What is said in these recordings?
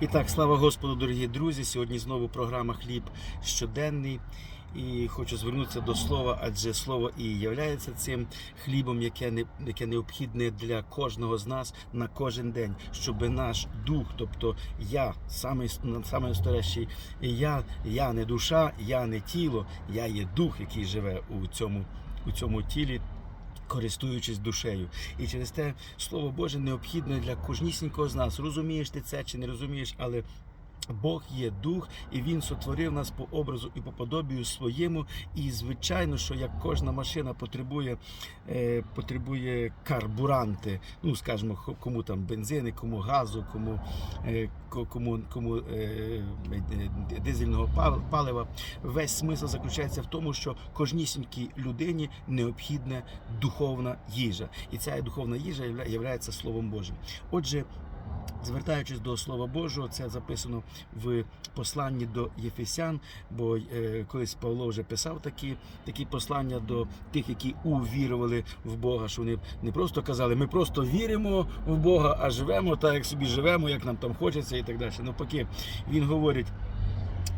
І так, слава Господу, дорогі друзі. Сьогодні знову програма Хліб щоденний. І хочу звернутися до слова, адже слово і являється цим хлібом, яке не яке необхідне для кожного з нас на кожен день, щоб наш дух, тобто я, саме саме я, я не душа, я не тіло, я є дух, який живе у цьому, у цьому тілі. Користуючись душею, і через те слово Боже необхідне для кожнісінького з нас. Розумієш ти це чи не розумієш, але Бог є дух, і Він сотворив нас по образу і по подобію своєму. І звичайно, що як кожна машина потребує, е, потребує карбуранти, ну скажімо, кому там бензини, кому газу, кому, е, кому, кому е, е, дизельного пал- палива. Весь смисл заключається в тому, що кожнісінькій людині необхідна духовна їжа, і ця духовна їжа є Словом Божим. Отже. Звертаючись до Слова Божого, це записано в посланні до Єфесян, бо е, колись Павло вже писав такі, такі послання до тих, які увірували в Бога, що вони не просто казали, ми просто віримо в Бога, а живемо так, як собі живемо, як нам там хочеться, і так далі. Навпаки, він говорить.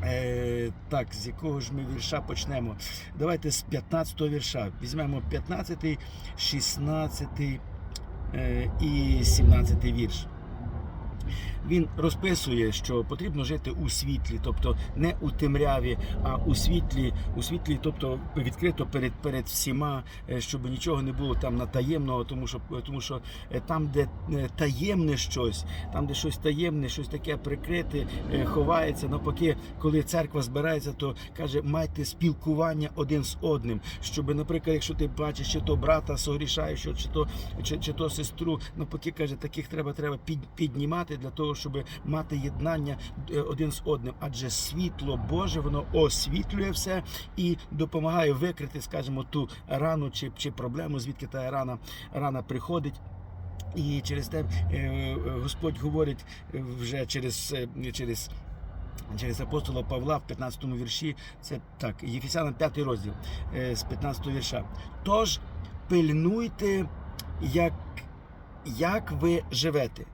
Е, так, з якого ж ми вірша почнемо? Давайте з 15-го вірша. Візьмемо 15, 16 е, і 17 вірш. Він розписує, що потрібно жити у світлі, тобто не у темряві, а у світлі, у світлі, тобто відкрито перед перед всіма, е, щоб нічого не було там натаємного, тому що тому що е, там, де е, таємне щось, там, де щось таємне, щось таке прикрите, ховається. Навпаки, коли церква збирається, то каже, майте спілкування один з одним. Щоб, наприклад, якщо ти бачиш, чи то брата согрішаючого, чи то чи, чи то сестру, навпаки, каже, таких треба треба під, піднімати для того, щоб мати єднання е, один з одним. Адже світло Боже воно освітлює все і допомагає викрити, скажімо, ту рану чи, чи проблему, звідки та рана, рана приходить. І через те е, Господь говорить е, вже через, е, через Через апостола Павла в 15 вірші, це так, Єфесянам 5 розділ е, з 15 вірша. Тож пильнуйте, як, як ви живете.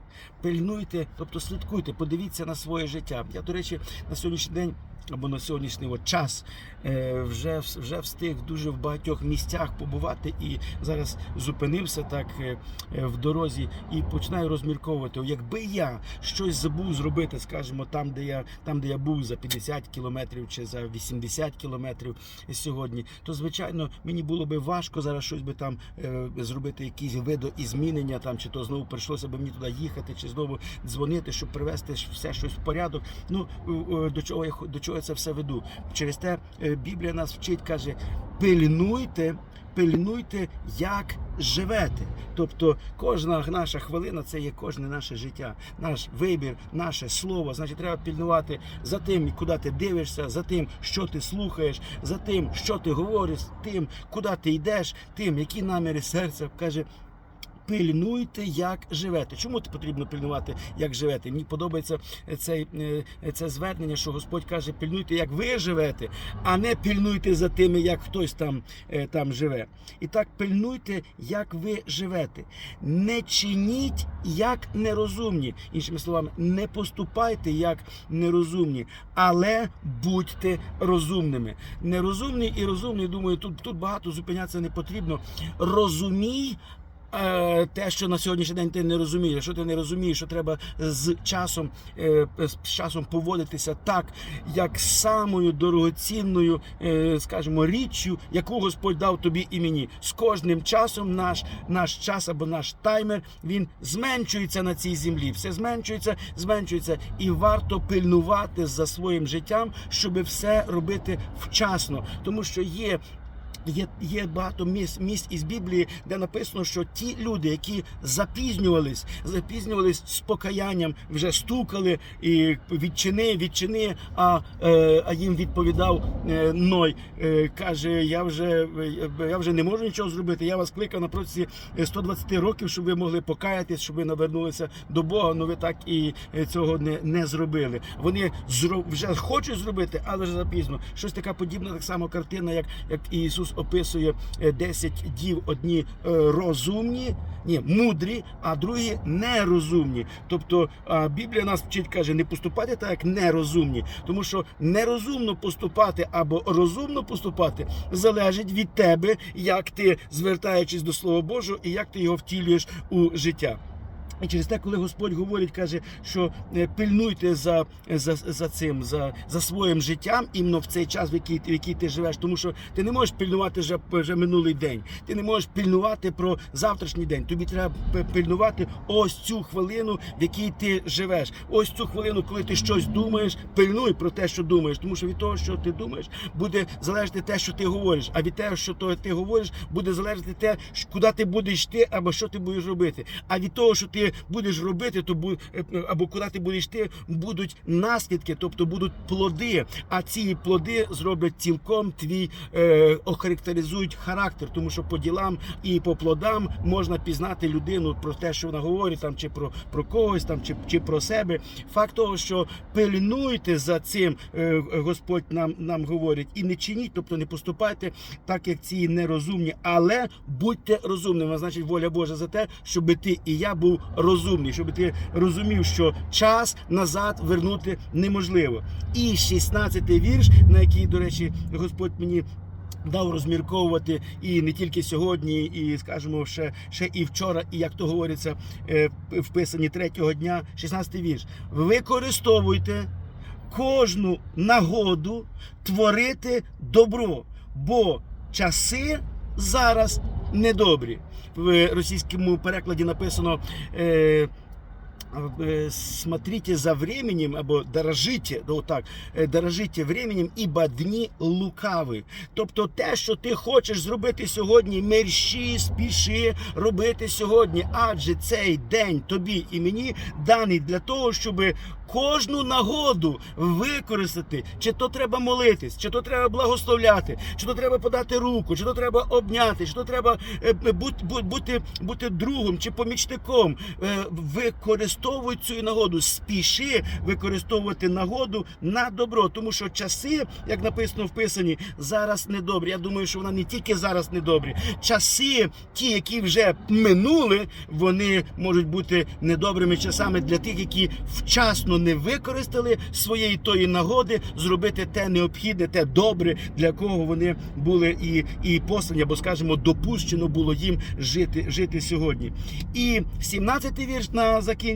Пильнуйте, тобто слідкуйте, подивіться на своє життя. Я, до речі, на сьогоднішній день або на сьогоднішній от час е, вже, вже встиг дуже в багатьох місцях побувати і зараз зупинився так е, е, в дорозі і починаю розмірковувати. Якби я щось забув зробити, скажімо, там, де я там, де я був за 50 кілометрів чи за 80 кілометрів сьогодні, то звичайно мені було би важко зараз щось би там зробити, якісь видоізмінення там, чи то знову прийшлося б мені туди їхати, чи знову дзвонити, щоб привести все щось в порядок. Ну до чого я до чого я це все веду? Через те е, Біблія нас вчить, каже: пильнуйте. Пильнуйте, як живете. Тобто кожна наша хвилина це є кожне наше життя, наш вибір, наше слово. Значить, треба пильнувати за тим, куди ти дивишся, за тим, що ти слухаєш, за тим, що ти говориш, тим, куди ти йдеш, тим, які наміри серця каже. Пильнуйте, як живете. Чому ти потрібно пильнувати, як живете? Мені подобається цей, е, це звернення, що Господь каже: пильнуйте, як ви живете, а не пильнуйте за тими, як хтось там, е, там живе. І так пильнуйте, як ви живете. Не чиніть як нерозумні. Іншими словами, не поступайте як нерозумні, але будьте розумними. Нерозумні і розумні, думаю, тут, тут багато зупинятися не потрібно. Розумій. Е, Те, що на сьогоднішній день ти не розумієш, якщо ти не розумієш, що треба з часом е, з часом поводитися так, як самою дорогоцінною, е, скажімо, річчю, яку Господь дав тобі і мені. З кожним часом наш, наш час або наш таймер він зменшується на цій землі. Все зменшується, зменшується, і варто пильнувати за своїм життям, щоб все робити вчасно, тому що є. Є, є багато місць, місць із Біблії, де написано, що ті люди, які запізнювались, запізнювались з покаянням, вже стукали і відчини, відчини. А, е, а їм відповідав е, Ной, е, каже: я вже, е, я вже не можу нічого зробити. Я вас кликав на протязі 120 років, щоб ви могли покаятись, щоб ви навернулися до Бога. Ну ви так і е, цього не, не зробили. Вони зро- вже хочуть зробити, але вже запізно. Щось така подібна, так само картина, як, як Ісус описує е, 10 дів, одні е, розумні, ні, мудрі, а другі нерозумні. Тобто Біблія нас вчить, каже, не поступати так, як нерозумні, тому що нерозумно поступати або розумно поступати залежить від тебе, як ти звертаючись до Слова Божого і як ти його втілюєш у життя. І через те, коли Господь говорить, каже, що е, пильнуйте за, за, за цим, за, за своїм життям, іменно в цей час, в який, в який ти живеш, тому що ти не можеш пильнувати вже, вже минулий день, ти не можеш пильнувати про завтрашній день. Тобі треба пильнувати ось цю хвилину, в якій ти живеш. Ось цю хвилину, коли ти щось думаєш, пильнуй про те, що думаєш, тому що від того, що ти думаєш, буде залежати те, що ти говориш. А від того, що ти говориш, буде залежати те, куди ти будеш йти, або що ти будеш робити. А від того, що ти будеш робити, то бу- е, або куди ти будеш йти, будуть наслідки, тобто будуть плоди. А ці плоди зроблять цілком твій е, охарактеризують характер, тому що по ділам і по плодам можна пізнати людину про те, що вона говорить, там чи про, про когось, там чи, чи про себе. Факт того, що пильнуйте за цим, е, Господь нам, нам говорить, і не чиніть, тобто не поступайте так, як ці нерозумні, але будьте розумними. Значить, воля Божа за те, щоб ти і я був розумний, щоб ти розумів, що час назад вернути неможливо. І 16-й вірш, на який, до речі, Господь мені. Дав розмірковувати і не тільки сьогодні, і скажімо, ще, ще і вчора, і як то говориться е, в писанні третього дня, 16-й вірш. Використовуйте кожну нагоду творити добро, бо часи зараз недобрі. В російському перекладі написано. Е, Смотрите за временем, або дорожите, ну, так, е, дорожите временем, ібо дні лукави. Тобто те, що ти хочеш зробити сьогодні, мерщі, спіши робити сьогодні, адже цей день тобі і мені даний для того, щоб кожну нагоду використати, чи то треба молитись, чи то треба благословляти, чи то треба подати руку, чи то треба обняти, чи то треба е, бути, бути, бути другом чи помічником. Е, Використовуй цю нагоду, спіши використовувати нагоду на добро, тому що часи, як написано в писанні, зараз недобрі. Я думаю, що вона не тільки зараз недобрі. Часи, ті, які вже минули, вони можуть бути недобрими часами для тих, які вчасно не використали своєї тої нагоди зробити те необхідне, те добре, для кого вони були і, і послані, або скажімо, допущено було їм жити, жити сьогодні. І 17-й вірш на закінчення: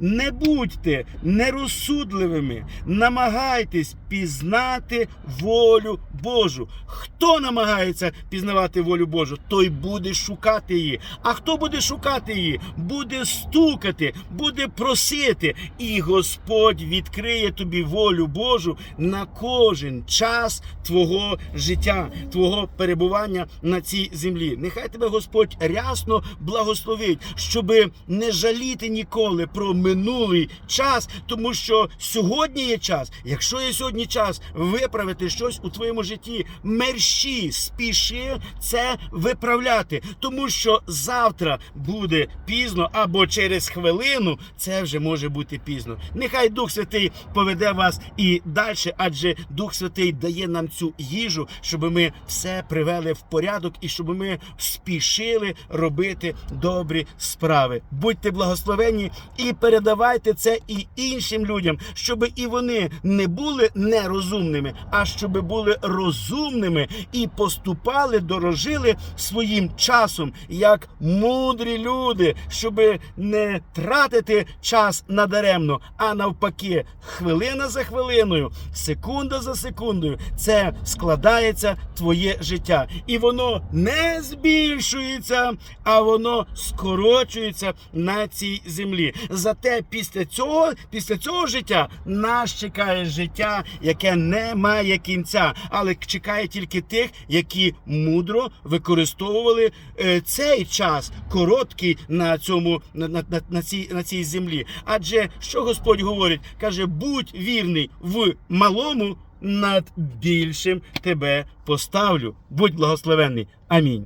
не будьте нерозсудливими, намагайтесь пізнати волю Божу. Хто намагається пізнавати волю Божу, той буде шукати її. А хто буде шукати її, буде стукати, буде просити, і Господь відкриє тобі волю Божу на кожен час твого життя, твого перебування на цій землі. Нехай тебе Господь рясно благословить, щоби не жаліти ніколи про минулий час, тому що сьогодні є час. Якщо є сьогодні час виправити щось у твоєму житті, мерщі, спіши це виправляти, тому що завтра буде пізно або через хвилину це вже може бути пізно. Нехай Дух Святий поведе вас і далі, адже Дух Святий дає нам цю їжу, щоб ми все привели в порядок і щоб ми спішили робити добрі справи. Будьте благословені і передавайте це і іншим людям, щоб і вони не були нерозумними, а щоб були розумними і поступали, дорожили своїм часом як мудрі люди, щоб не тратити час надаремно, а навпаки, хвилина за хвилиною, секунда за секундою, це складається твоє життя, і воно не збільшується, а воно скорочується на цій землі. Зате після цього, після цього життя нас чекає життя, яке не має кінця, але чекає тільки тих, які мудро використовували е, цей час короткий на цьому на, на, на, цій на цій землі. Адже що Господь говорить, каже: будь вірний в малому, над більшим тебе поставлю. Будь благословенний. Амінь.